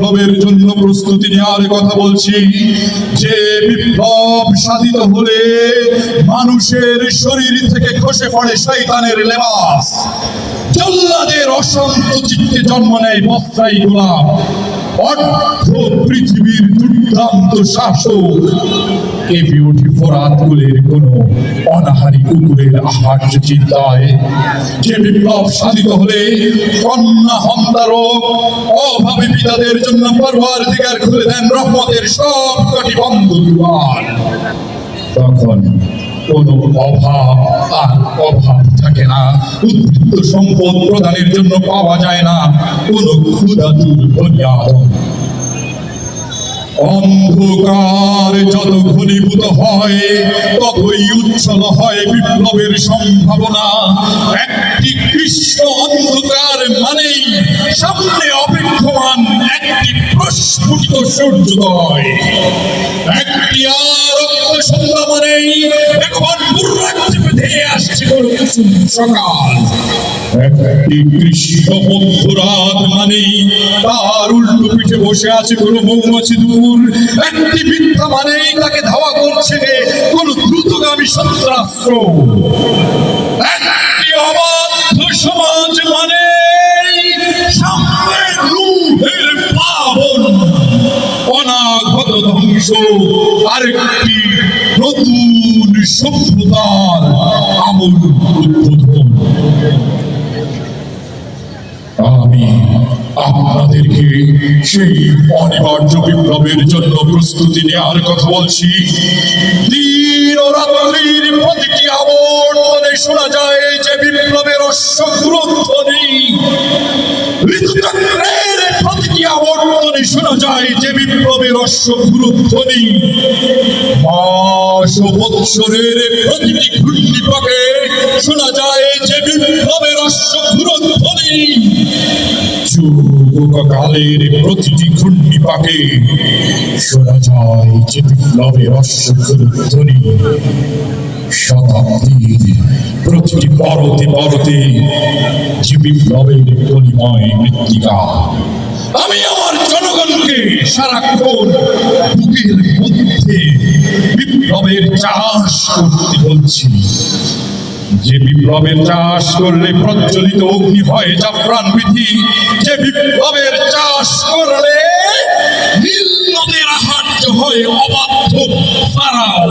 বিপ্লবের জন্য প্রস্তুতি নেওয়ার কথা বলছি। যে বিপ্লব সাধিত হলে মানুষের শরীর থেকে খসে পড়ে শৈতানের লেবাস। জল্লাদের অশান্ত চিত্তে জন্ম নেয় বস্ত্রাই গোলাপ। অর্ধ শাসক। কোন অনাহারি কুকুরের আহার্য চিন্তায় যে বিপ্লব সাধিত হলে কন্যা অভাবী পিতাদের জন্য দিগার খুলে দেন রহমতের সব কটি তখন কোনো অভাব আর অভাব থাকে না। উদ্বৃত্ত সম্পদ প্রদানের জন্য পাওয়া যায় না। কোনো ক্ষুধা দূর ফরিয়াদ অন্ধকার যত ঘনীভূত হয়, ততই উচ্ছল হয় বিপ্লবের সম্ভাবনা। একটি কৃষ্ণ অন্ধকার মানেই সামনে অপেক্ষমান একটি প্রস্ফুটিত সূর্যোদয়। একটি আর সন্ধ্যা মানেই এখন দুর্রাজ্যে ধেয়ে আসছে সকাল। একটি মধ্যরাত মানেই উল্টো বসে আছে কোনো মিথ্যা মানেই তাকে ধাওয়া করছে কোন দ্রুতগামী সন্ত্রাস্ত্র। মানে সামনে রূহের পাবন। অনাগত ধ্বংস, আরেকটি নতুন সভ্যতার আমূল উদ্বোধন। আমি আপনাদেরকে সেই অনিবার্য বিপ্লবের জন্য প্রস্তুতি নেওয়ার কথা বলছি। দিন প্রতিটি আবর্তনে শোনা যায় যে বিপ্লবের অশ্বধ্বনি ঋতুচক্রের প্রতিটি আবর্তনে শোনা যায় যে শোনা যায় যুগকালের প্রতিটি ঘূর্ণিপাকে শোনা যায় যে বিপ্লবের অশ্বধ্বনি শতাব্দীর প্রতিটি পরতে পরতে যে বিপ্লবের গলিময় মৃত্তিকা, আমি আমার জনগণকে সারাক্ষণ বুকের মধ্যে বিপ্লবের চাষ করতে বলছি। যে বিপ্লবের চাষ করলে প্রজ্বলিত অগ্নি হয় জাফরান বিধি, যে বিপ্লবের চাষ করলে নীল নদের হয় অবাধ্য ফারাও।